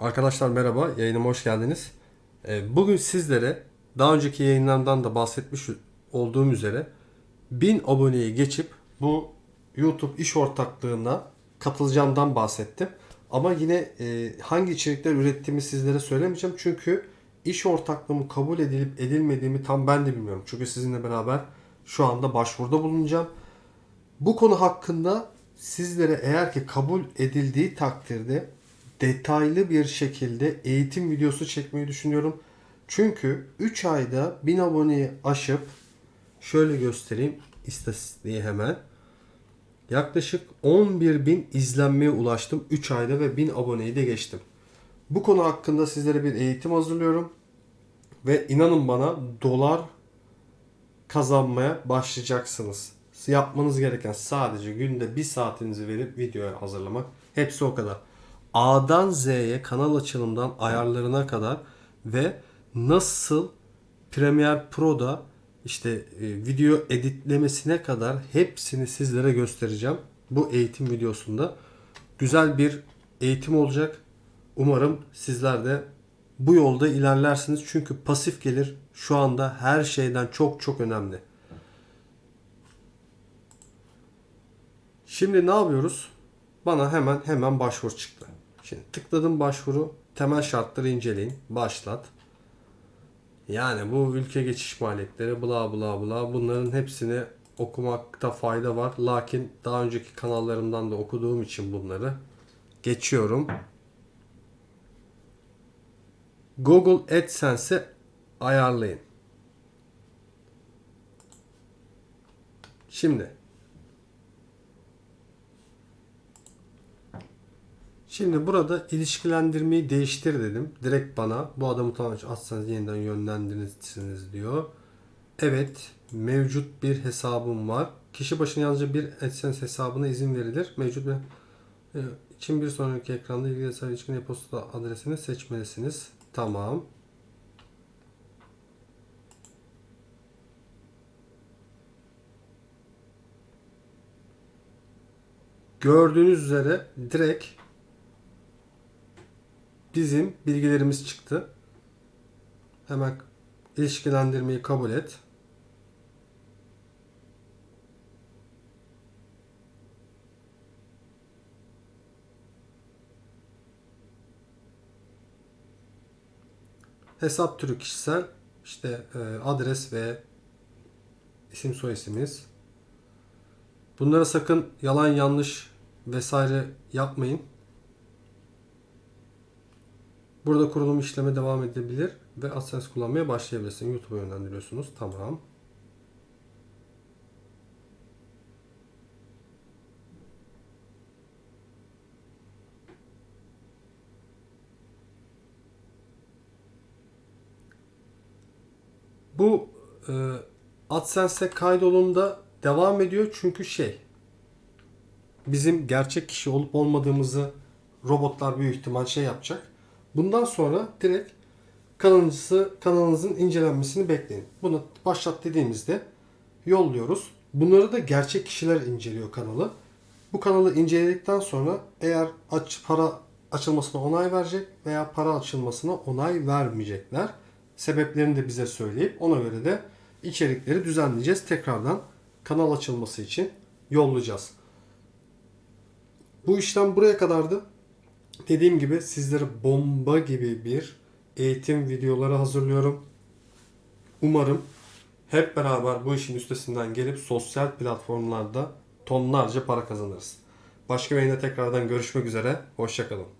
Arkadaşlar merhaba, yayınıma hoş geldiniz. Ee, Bugün sizlere daha önceki yayınlardan da bahsetmiş olduğum üzere 1000 aboneyi geçip bu YouTube iş ortaklığına katılacağımdan bahsettim. Ama yine e, hangi içerikler ürettiğimi sizlere söylemeyeceğim. Çünkü iş ortaklığımı kabul edilip edilmediğimi tam ben de bilmiyorum. Çünkü sizinle beraber şu anda başvuruda bulunacağım. Bu konu hakkında sizlere eğer ki kabul edildiği takdirde detaylı bir şekilde eğitim videosu çekmeyi düşünüyorum. Çünkü 3 ayda 1000 aboneyi aşıp şöyle göstereyim istatistiği hemen. Yaklaşık 11.000 izlenmeye ulaştım 3 ayda ve 1000 aboneyi de geçtim. Bu konu hakkında sizlere bir eğitim hazırlıyorum. Ve inanın bana dolar kazanmaya başlayacaksınız. Yapmanız gereken sadece günde bir saatinizi verip videoya hazırlamak. Hepsi o kadar. A'dan Z'ye kanal açılımdan ayarlarına kadar ve nasıl Premiere Pro'da işte e, video editlemesine kadar hepsini sizlere göstereceğim. Bu eğitim videosunda güzel bir eğitim olacak. Umarım sizler de bu yolda ilerlersiniz. Çünkü pasif gelir şu anda her şeyden çok çok önemli. Şimdi ne yapıyoruz? Bana hemen hemen başvuru çıktı. Şimdi tıkladım başvuru. Temel şartları inceleyin. Başlat. Yani bu ülke geçiş maliyetleri bla bla bla bunların hepsini okumakta fayda var. Lakin daha önceki kanallarımdan da okuduğum için bunları geçiyorum. Google AdSense'i ayarlayın. Şimdi Şimdi burada ilişkilendirmeyi değiştir dedim. Direkt bana bu adamı tanış atsanız yeniden yönlendirirsiniz diyor. Evet mevcut bir hesabım var. Kişi başına yalnızca bir AdSense hesabına izin verilir. Mevcut bir e, için bir sonraki ekranda ilgili hesap ilişkin e-posta adresini seçmelisiniz. Tamam. Gördüğünüz üzere direkt bizim bilgilerimiz çıktı. Hemen ilişkilendirmeyi kabul et. Hesap türü kişisel, işte e, adres ve isim soy ismimiz. Bunlara sakın yalan yanlış vesaire yapmayın. Burada kurulum işleme devam edebilir ve AdSense kullanmaya başlayabilirsin. YouTube'a yönlendiriyorsunuz. Tamam. Bu e, AdSense'e kaydolumda devam ediyor çünkü şey bizim gerçek kişi olup olmadığımızı robotlar büyük ihtimal şey yapacak. Bundan sonra direkt kanalınızı, kanalınızın incelenmesini bekleyin. Bunu başlat dediğimizde yolluyoruz. Bunları da gerçek kişiler inceliyor kanalı. Bu kanalı inceledikten sonra eğer aç, para açılmasına onay verecek veya para açılmasına onay vermeyecekler. Sebeplerini de bize söyleyip ona göre de içerikleri düzenleyeceğiz. Tekrardan kanal açılması için yollayacağız. Bu işlem buraya kadardı. Dediğim gibi sizlere bomba gibi bir eğitim videoları hazırlıyorum. Umarım hep beraber bu işin üstesinden gelip sosyal platformlarda tonlarca para kazanırız. Başka bir yayında tekrardan görüşmek üzere. Hoşçakalın.